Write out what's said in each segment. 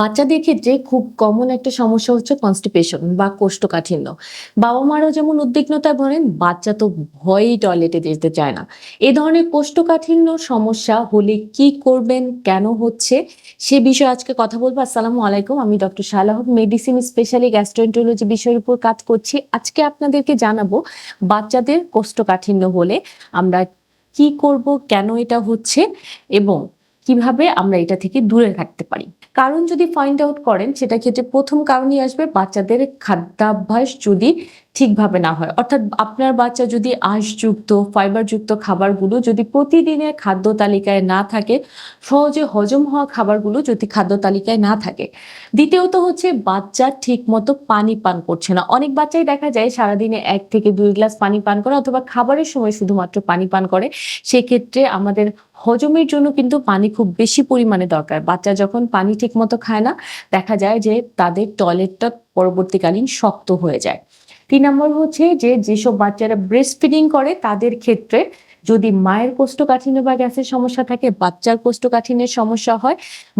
বাচ্চাদের ক্ষেত্রে খুব কমন একটা সমস্যা হচ্ছে কনস্টিপেশন বা কোষ্ঠকাঠিন্য। বাবা মারাও যেমন উদ্বিগ্নতায় ভরেন বাচ্চা তো ভয়েই টয়লেটে যেতে চায় না। এ ধরনের কোষ্ঠকাঠিন্য সমস্যা হলে কি করবেন, কেন হচ্ছে, সে বিষয়ে আজকে কথা বলব। আসসালামু আলাইকুম, আমি ডক্টর শালাহ মেডিসিন স্পেশালি গ্যাস্ট্রোএন্টারোলজি বিষয়ের উপর কাজ করছি। আজকে আপনাদেরকে জানাব বাচ্চাদের কোষ্ঠকাঠিন্য হলে আমরা কি করব, কেন এটা হচ্ছে, এবং কীভাবে আমরা এটা থেকে দূরে থাকতে পারি। কারণ যদি ফাইন্ড আউট করেন, সেটা ক্ষেত্রে প্রথম কারণই আসবে বাচ্চাদের খাদ্যাভ্যাস যদি ঠিকভাবে না হয়। অর্থাৎ আপনার বাচ্চা যদি আঁশযুক্ত ফাইবারযুক্ত খাবারগুলো যদি প্রতিদিনের খাদ্য তালিকায় না থাকে, সহজে হজম হওয়া খাবারগুলো যদি খাদ্য তালিকায় না থাকে। দ্বিতীয়ত হচ্ছে বাচ্চা ঠিক মতো পানি পান করছে না। অনেক বাচ্চাই দেখা যায় সারাদিনে এক থেকে দুই গ্লাস পানি পান করে অথবা খাবারের সময় শুধুমাত্র পানি পান করে। সেক্ষেত্রে আমাদের হজমের জন্য কিন্তু পানি খুব বেশি পরিমাণে দরকার। বাচ্চা যখন পানি ঠিক মতো খায় না, দেখা যায় যে তাদের টয়লেটটা পরবর্তীকালীন শক্ত হয়ে যায়। তিন নম্বর হচ্ছে যে, যেসব বাচ্চারা ব্রেস্ট ফিডিং করে, তাদের ক্ষেত্রে যদি মায়ের কোষ্ঠকাঠিন্য বা গ্যাসের সমস্যা থাকে, বাচ্চার কোষ্ঠকাঠিন্যের সমস্যা হয়,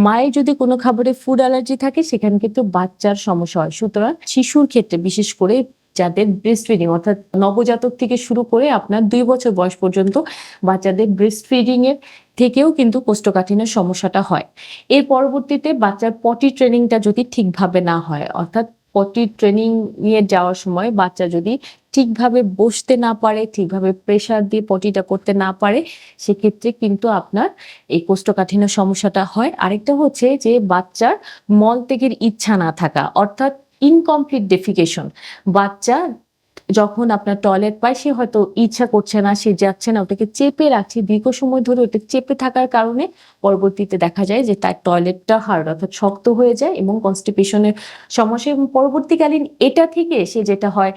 মায়ের যদি কোনো খাবারে ফুড অ্যালার্জি থাকে, সেখানে কিন্তু বাচ্চার সমস্যা হয়। সুতরাং শিশুর ক্ষেত্রে, বিশেষ করে যাদের ব্রেস্ট ফিডিং অর্থাৎ নবজাতক থেকে শুরু করে আপনার দুই বছর বয়স পর্যন্ত বাচ্চাদের ব্রেস্ট ফিডিং এর থেকেও কিন্তু কোষ্ঠকাঠিন্যের সমস্যাটা হয়। এর পরবর্তীতে বাচ্চার পটি ট্রেনিংটা যদি ঠিকভাবে না হয়, অর্থাৎ পটি ট্রেনিং নিয়ে যাওয়ার সময় বাচ্চা যদি ঠিকভাবে বসতে না পারে, ঠিকভাবে প্রেসার দিয়ে পটিটা করতে না পারে, সেক্ষেত্রে কিন্তু আপনার এই কোষ্ঠকাঠিন্য সমস্যাটা হয়। আরেকটা হচ্ছে যে বাচ্চার মল ত্যাগের ইচ্ছা না থাকা, অর্থাৎ ইনকমপ্লিট ডেফিকেশন বাচ্চা যখন আপনার টয়লেট পায়, সে হয়তো ইচ্ছা করছে না, সে যাচ্ছে না, ওটাকে চেপে রাখছে। দীর্ঘ সময় ধরে ওটা চেপে থাকার কারণে পরবর্তীতে দেখা যায় যে তার টয়লেটটা হার্ড অর্থাৎ শক্ত হয়ে যায় এবং কনস্টিপেশনের সমস্যা এবং পরবর্তীকালীন এটা থেকে সে যেটা হয়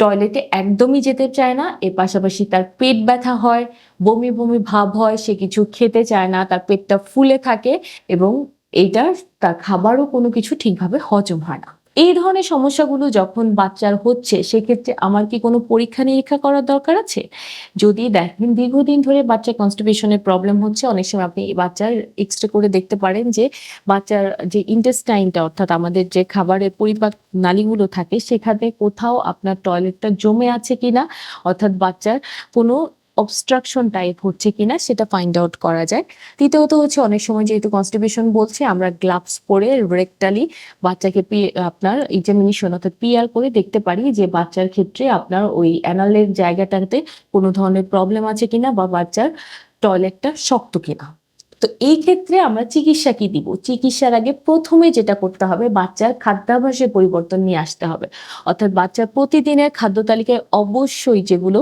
টয়লেটে একদমই যেতে চায় না। এর পাশাপাশি তার পেট ব্যথা হয়, বমি বমি ভাব হয়, সে কিছু খেতে চায় না, তার পেটটা ফুলে থাকে এবং এইটা তার খাবারও কোনো কিছু ঠিকভাবে হজম হয় না। এই ধরনের সমস্যাগুলো যখন বাচ্চার হচ্ছে, সেক্ষেত্রে আমার কি কোনো পরীক্ষা নিরীক্ষা করার দরকার আছে? যদি দেখেন দীর্ঘদিন ধরে বাচ্চার কনস্টিপেশনের প্রবলেম হচ্ছে, অনেক সময় আপনি বাচ্চার এক্সরে করে দেখতে পারেন যে বাচ্চার যে ইন্টেস্টাইনটা অর্থাৎ আমাদের যে খাবারের পরিপাক নালীগুলো থাকে, সেখানে কোথাও আপনার টয়লেটটা জমে আছে কিনা, অর্থাৎ বাচ্চার কোনো অবস্ট্রাকশন টাইপ হচ্ছে কিনা সেটা ফাইন্ড আউট করা যায় তৃতীয়ত হচ্ছে অনেক সময় যেহেতু কনস্টিপেশন বলছে, আমরা গ্লাভস পরে রেকটালি বাচ্চাকে আপনার এক্সামিনেশন অর্থাৎ পিআর করে দেখতে পারি যে বাচ্চার ক্ষেত্রে আপনার ওই অ্যানালের জায়গাটাতে কোনো ধরনের প্রবলেম আছে কিনা বা বাচ্চার টয়লেটটা শক্ত কিনা। তো এই ক্ষেত্রে আমরা চিকিৎসা কি দিব? চিকিৎসার আগে প্রথমে যেটা করতে হবে, বাচ্চার খাদ্যাভ্যাসের পরিবর্তন নিয়ে আসতে হবে। অর্থাৎ বাচ্চার প্রতিদিনের খাদ্য তালিকায় অবশ্যই যেগুলো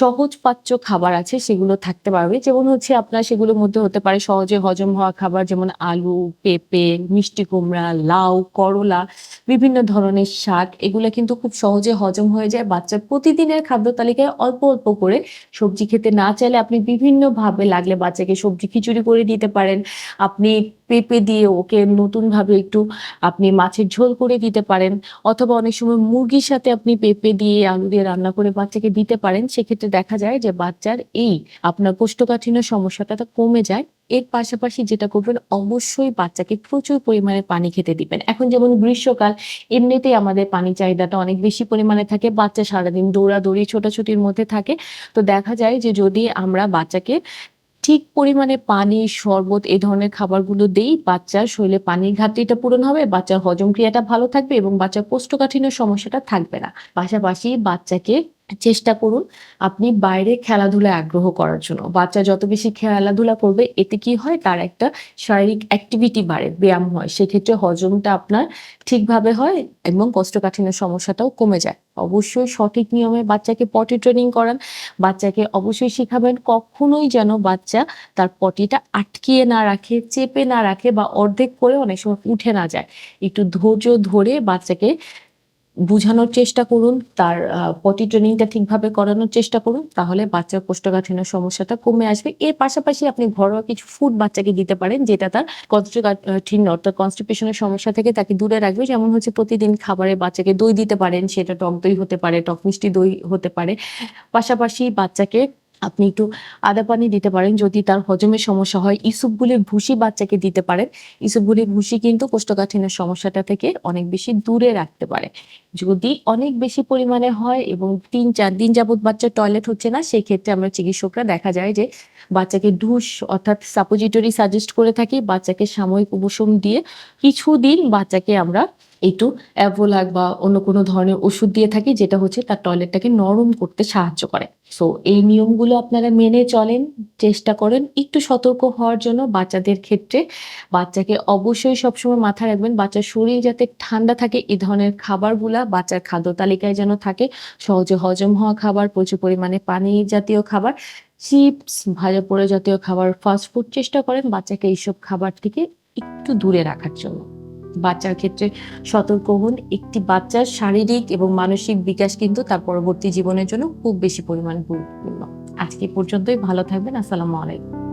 সহজ পাচ্য খাবার আছে, সেগুলো থাকতে পারবে। যেমন হচ্ছে আপনার সেগুলোর মধ্যে হতে পারে সহজে হজম হওয়া খাবার, যেমন আলু, পেঁপে, মিষ্টি কুমড়া, লাউ, করলা, বিভিন্ন ধরনের শাক, এগুলো কিন্তু খুব সহজে হজম হয়ে যায়। বাচ্চার প্রতিদিনের খাদ্য তালিকায় অল্প অল্প করে সবজি খেতে না চাইলে আপনি বিভিন্ন ভাবে লাগলে বাচ্চাকে সবজি খিচুড়ি করে দিতে পারেন। আপনি পেঁপে দিয়ে ওকে নতুন ভাবে একটু আপনি মাছের ঝোল করে দিতে পারেন। অথবা অনেক সময় মুরগির সাথে আপনি পেঁপে দিয়ে আলু দিয়ে রান্না করে বাচ্চাকে দিতে পারেন। সেক্ষেত্রে দেখা যায় যে বাচ্চার এই আপনার কোষ্ঠকাঠিন্য সমস্যাটা কমে যায়। এর পাশাপাশি যেটা করবেন, অবশ্যই বাচ্চাকে প্রচুর পরিমাণে পানি খেতে দিবেন। এখন যেমন গ্রীষ্মকাল, এমনিতেই আমাদের পানি চাহিদাটা অনেক বেশি পরিমাণে থাকে। বাচ্চা সারাদিন দৌড়াদৌড়ি, ছোটাছুটির মধ্যে থাকে। তো দেখা যায় যে যদি আমরা বাচ্চাকে ঠিক পরিমাণে পানি, শরবত এই ধরনের খাবারগুলো দেই। বাচ্চার শরীরে পানির ঘাটতিটা পূরণ হবে, বাচ্চার হজম ক্রিয়াটা ভালো থাকবে এবং বাচ্চার কোষ্ঠকাঠিন্য সমস্যাটা থাকবে না। পাশাপাশি বাচ্চাকে চেষ্টা করুন আপনি বাইরে খেলাধুলায় আগ্রহ করার জন্য। বাচ্চা যত বেশি খেলাধুলা করবে, এতে কি হয়? তার একটা শারীরিক অ্যাক্টিভিটি বাড়ে, ব্যায়াম হয়। সেক্ষেত্রে হজমটা আপনার ঠিকভাবে হয় এবং কোষ্ঠকাঠিন্যের সমস্যাটাও কমে যায়। অবশ্যই সঠিক নিয়মে বাচ্চাকে পটি ট্রেনিং করান। বাচ্চাকে অবশ্যই শিখাবেন কখনোই যেন বাচ্চা তার পটিটা আটকিয়ে না রাখে, চেপে না রাখে বা অর্ধেক করে অনেক সময় উঠে না যায়। একটু ধৈর্য ধরে বাচ্চাকে বুঝানোর চেষ্টা করুন, তার পটি ট্রেনিংটা ঠিকভাবে করানোর চেষ্টা করুন, তাহলে বাচ্চার কোষ্ঠকাঠিন্য সমস্যাটা কমে আসবে। এর পাশাপাশি আপনি ঘরোয়া কিছু ফুড বাচ্চাকে দিতে পারেন, যেটা তার কোষ্ঠকাঠিন্য অর্থাৎ কনস্টিপেশনের সমস্যা থেকে তাকে দূরে রাখবে। যেমন হচ্ছে প্রতিদিন খাবারে বাচ্চাকে দই দিতে পারেন, সেটা টক দই হতে পারে, টক মিষ্টি দই হতে পারে। পাশাপাশি বাচ্চাকে আপনি একটু আদা পানি দিতে পারেন। যদি তার হজমের সমস্যা হয় ইসুপগুলির ভুসি বাচ্চাকে দিতে পারেন। ইসুপগুলির ভুসি কিন্তু কোষ্ঠকাঠিন্যের সমস্যাটা থেকে অনেক বেশি দূরে রাখতে পারে। যদি অনেক বেশি পরিমাণে হয় এবং তিন চার দিন যাবত বাচ্চার টয়লেট হচ্ছে না সেই ক্ষেত্রে আমরা চিকিৎসকরা দেখা যায় যে বাচ্চাকে ঢুস অর্থাৎ সাপোজিটরি সাজেস্ট করে থাকি, বাচ্চাকে সাময়িক উপশম দিয়ে কিছুদিন বাচ্চাকে আমরা একটু অ্যাভোলাক বা অন্য কোনো ধরনের ওষুধ দিয়ে থাকি, যেটা হচ্ছে তার টয়লেটটাকে নরম করতে সাহায্য করে। সো এই নিয়মগুলো আপনারা মেনে চলেন, চেষ্টা করেন একটু সতর্ক হওয়ার জন্য বাচ্চাদের ক্ষেত্রে। বাচ্চাকে অবশ্যই সবসময় মাথায় রাখবেন, বাচ্চার শরীর যাতে ঠান্ডা থাকে এই ধরনের খাবারগুলা বাচ্চার খাদ্য তালিকায় যেন থাকে, সহজে হজম হওয়া খাবার, প্রচুর পরিমাণে পানি জাতীয় খাবার, চিপস, ভাজা পোড়া জাতীয় খাবার ফাস্ট ফুড চেষ্টা করেন বাচ্চাকে এইসব খাবার থেকে একটু দূরে রাখার জন্য। বাচ্চার ক্ষেত্রে সতর্ক হন। একটি বাচ্চার শারীরিক এবং মানসিক বিকাশ কিন্তু তার পরবর্তী জীবনের জন্য খুব বেশি পরিমাণ গুরুত্বপূর্ণ। আজকে পর্যন্তই। ভালো থাকবেন। আসসালামু আলাইকুম।